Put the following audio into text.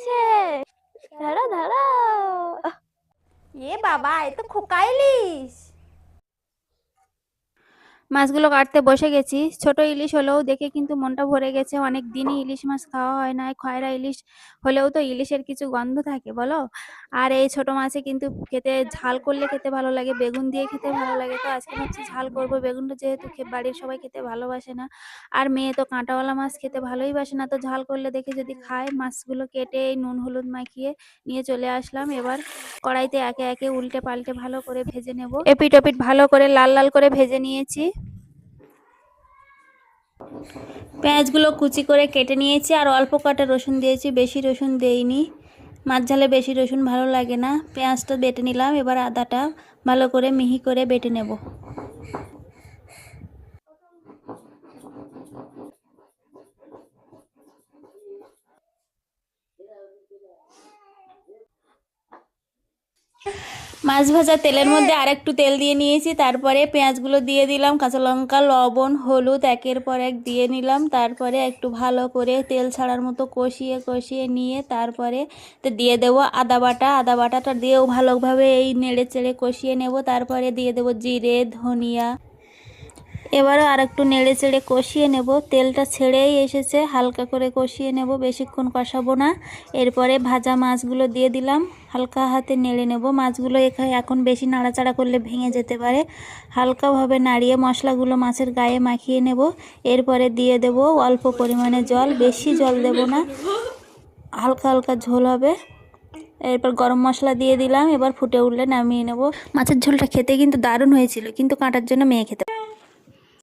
ছে ধরো ধরো এ বাবা এ তো খোকা মাছগুলো কাটতে বসে গেছি। ছোট ইলিশ হলেও দেখে কিন্তু মনটা ভরে গেছে। অনেক দিনই ইলিশ মাছ খাওয়া হয় না খয়রা ইলিশ হলেও তো ইলিশের কিছু গন্ধ থাকে, বলো? আর এই ছোট মাছে কিন্তু খেতে ঝাল করলে খেতে ভালো লাগে, বেগুন দিয়ে খেতে ভালো লাগে। তো আজকে ভাবছি ঝাল করব। বেগুনটা যেহেতু বাড়ির সবাই খেতে ভালোবাসে না, আর মেয়ে তো কাঁটাওয়ালা মাছ খেতে ভালোই বাসে না। তো ঝাল করলে দেখে যদি খায়, মাছগুলো কেটে নুন হলুদ মাখিয়ে নিয়ে চলে আসলাম। এবার কড়াইতে একে একে উল্টে পাল্টে ভালো করে ভেজে নেব। এপিট ওপিট ভালো করে লাল লাল করে ভেজে নিয়েছি। পেঁয়াজগুলো কুচি করে কেটে নিয়েছি আর অল্প কাটা রসুন দিয়েছি, বেশি রসুন দেইনি। মাছ ঝালে বেশি রসুন ভালো লাগে না। পেঁয়াজটা বেটে নিলাম, এবার আদাটা ভালো করে মিহি করে বেটে নেব। মাছ ভাজা তেলের মধ্যে আর একটু তেল দিয়ে নিয়েছি, তারপরে পেঁয়াজগুলো দিয়ে দিলাম, কাঁচা লঙ্কা, লবণ, হলুদ, একের পর এক দিয়ে নিলাম, তারপরে একটু ভালো করে তেল ছাড়ার মতো কষিয়ে কষিয়ে নিয়ে তারপরে দিয়ে দেব আদা বাটা, আদা বাটাটা দিয়েও ভালোভাবে এই নেড়ে চেড়ে কষিয়ে নেব, তারপরে দিয়ে দেব জিরে, ধনিয়া এবারে আর একটু নেড়ে চেড়ে কষিয়ে নেব। তেলটা ছেড়েই এসেছে, হালকা করে কষিয়ে নেব, বেশিক্ষণ কষাবো না। এরপরে ভাজা মাছগুলো দিয়ে দিলাম, হালকা হাতে নেড়ে নেব। মাছগুলো এখানে এখন বেশি নাড়াচাড়া করলে ভেঙে যেতে পারে। হালকাভাবে নাড়িয়ে মশলাগুলো মাছের গায়ে মাখিয়ে নেব। এরপরে দিয়ে দেব অল্প পরিমাণে জল, বেশি জল দেব না। হালকা হালকা ঝোল হবে। এরপর গরম মশলা দিয়ে দিলাম, এবার ফুটে উঠলে নামিয়ে নেব। মাছের ঝোলটা খেতে কিন্তু দারুণ হয়েছিল, কিন্তু কাঁটার জন্য মেয়ে খেতে